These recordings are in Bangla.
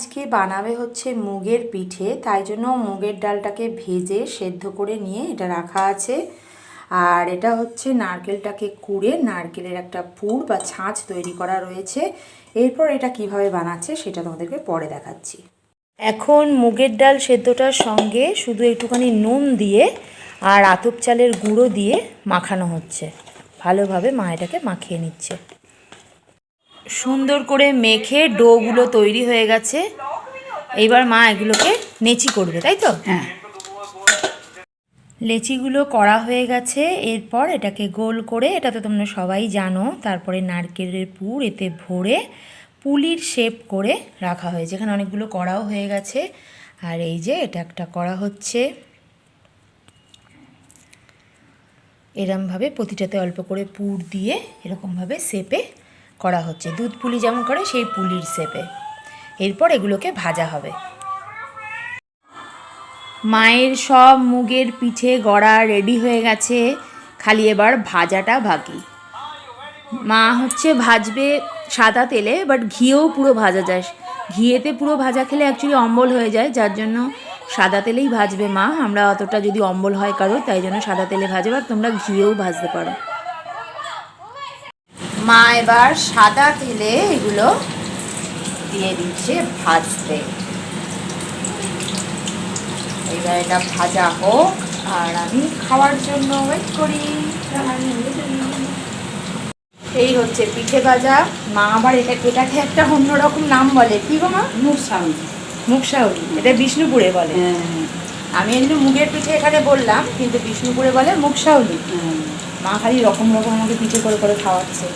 আজকে বানাবে হচ্ছে মুগের পিঠে, তাই জন্য মুগের ডালটাকে ভেজে সেদ্ধ করে নিয়ে এটা রাখা আছে। আর এটা হচ্ছে নারকেলটাকে কুড়ে নারকেলের একটা পুর বা ছাঁচ তৈরি করা রয়েছে। এরপর এটা কীভাবে বানাচ্ছে সেটা তোমাদেরকে পরে দেখাচ্ছি। এখন মুগের ডাল সেদ্ধটার সঙ্গে শুধু একটুখানি নুন দিয়ে আর আতপ চালের গুঁড়ো দিয়ে মাখানো হচ্ছে। ভালোভাবে মা এটাকে মাখিয়ে নিচ্ছে। সুন্দর করে মেখে ডোগুলো তৈরি হয়ে গেছে। এইবার মা এগুলোকে নেচি করবে তাই তো? হ্যাঁ। লেচিগুলো করা হয়ে গেছে এরপর এটাকে গোল করে এটা তো তোমরা সবাই জানো তারপরে নারকেলের পুর এতে ভরে পুলির শেপ করে রাখা হয়েছে। এখানে অনেকগুলো করাও হয়ে গেছে। আর এই যে এটা একটা করা হচ্ছে। এরমভাবে প্রতিটাতে অল্প করে পুর দিয়ে এরকমভাবে শেপে করা হচ্ছে। দুধ পুলি যেমন করে, সেই পুলির শেপে। এরপর এগুলোকে ভাজা হবে। মায়ের সব মুগের পিঠে গড়া রেডি হয়ে গেছে। খালি এবার ভাজাটা বাকি। মা হচ্ছে ভাজবে সাদা তেলে বাট ঘিয়েও পুরো ভাজা যায়। ঘিয়েতে পুরো ভাজা খেলে অ্যাকচুয়ালি অম্বল হয়ে যায়, যার জন্য সাদা তেলেই ভাজবে মা। আমরা অতটা যদি অম্বল হয় কারও তাই জন্য সাদা তেলে ভাজবে আর তোমরা ঘিয়েও ভাজতে পারো। মা এবার সাদা তেলে এগুলো দিয়ে দিচ্ছে ভাজতে। এবার এটা ভাজা হোক আর আমি খাওয়ার জন্য ওয়েট করি। এই হচ্ছে পিঠে ভাজা। মা আবার এটা এটাকে একটা অন্যরকম নাম বলে। কি গো মা? মুখ সামনে মুখশাউলি এটা বিষ্ণুপুরে বলে। হ্যাঁ আমি এমনি মুগের পিঠে এখানে বললাম কিন্তু বিষ্ণুপুরে বলে মুখশাউলি হ্যাঁ। মা খালি রকম রকম আমাকে পিঠে করে করে খাওয়াচ্ছে।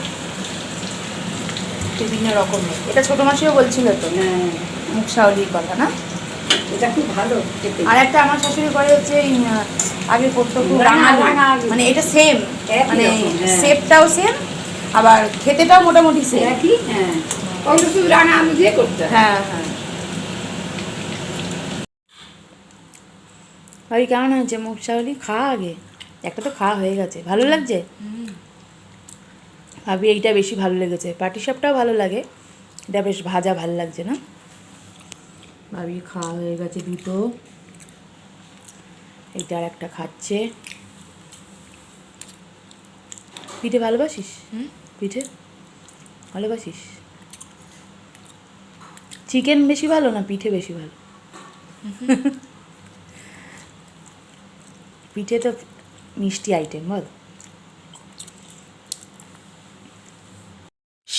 বিভিন্ন রকমের এটা ছোট মাসিও বলছিল তো হ্যাঁ মুখশাউলির কথা না? এটা খুব ভালো আর একটা আমার শাশুড়ি করে হচ্ছে আগে করতো খুব। মানে এটা সেম মানে রকম, হ্যাঁ। সেম আবার খেতেটাও মোটামুটি সেম একই হ্যাঁ। ওই শুধু রাঙা আলু দিয়ে করতে হ্যাঁ। হ্যাঁ কেমন হয়েছে মুখ খাওয়া আগে। একটা তো খাওয়া হয়ে গেছে। ভালো লাগছে? ভাবি এইটা বেশি ভালো লেগেছে। পাটি সাপটাও ভালো লাগে। এটা বেশ ভাজা ভালো লাগছে না? ভাবি খাওয়া হয়ে গেছে দুটো। এইটা আর একটা খাচ্ছে। পিঠে ভালোবাসিস? হুম? পিঠে? ভালোবাসিস? চিকেন বেশি ভালো না পিঠে বেশি ভালো? পিঠে তো মিষ্টি আইটেম বল।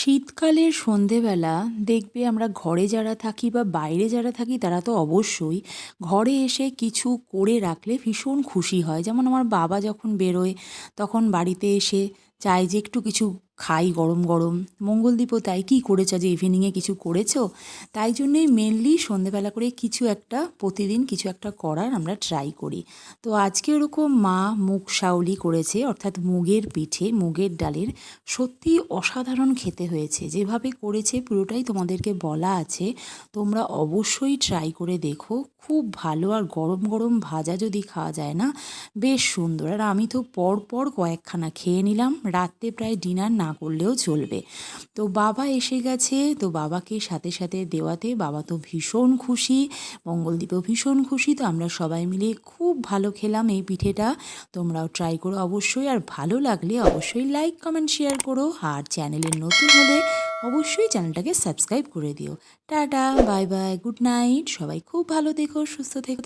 শীতকালের সন্ধেবেলা দেখবে আমরা ঘরে যারা থাকি বা বাইরে যারা থাকি, তারা তো অবশ্যই ঘরে এসে কিছু করে রাখলে ভীষণ খুশি হয়। যেমন আমার বাবা যখন বেরোয়, তখন বাড়িতে এসে চায় যে একটু কিছু খাই গরম গরম। মঙ্গলদীপও তাই। কী করেছ? যে ইভিনিংয়ে কিছু করেছ? তাই জন্যই মেনলি সন্ধেবেলা করে কিছু একটা, প্রতিদিন কিছু একটা করার আমরা ট্রাই করি। তো আজকে ওরকম মা মুগ শাউলি করেছে, অর্থাৎ মুগের পিঠে, মুগের ডালের সত্যি অসাধারণ খেতে হয়েছে। যেভাবে করেছে পুরোটাই তোমাদেরকে বলা আছে। তোমরা অবশ্যই ট্রাই করে দেখো। খুব ভালো আর গরম গরম ভাজা যদি খাওয়া যায় না, বেশ সুন্দর। আর আমি তো পর পর কয়েকখানা খেয়ে নিলাম। রাত্রে প্রায় ডিনার না করলেও চলবে। তো বাবা এসে গেছে, তো বাবাকে সাথে সাথে দেওয়াতে বাবা তো ভীষণ খুশি মঙ্গলদীপও ভীষণ খুশি, তো আমরা সবাই মিলে খুব ভালো খেলাম এই পিঠেটা। তোমরাও ট্রাই করো অবশ্যই, আর ভালো লাগলে অবশ্যই লাইক কমেন্ট শেয়ার করো। আর চ্যানেলে নতুন হলে অবশ্যই চ্যানেলটাকে সাবস্ক্রাইব করে দিও। Tata bye bye good night সবাই খুব ভালো দেখো সুস্থ থেকো।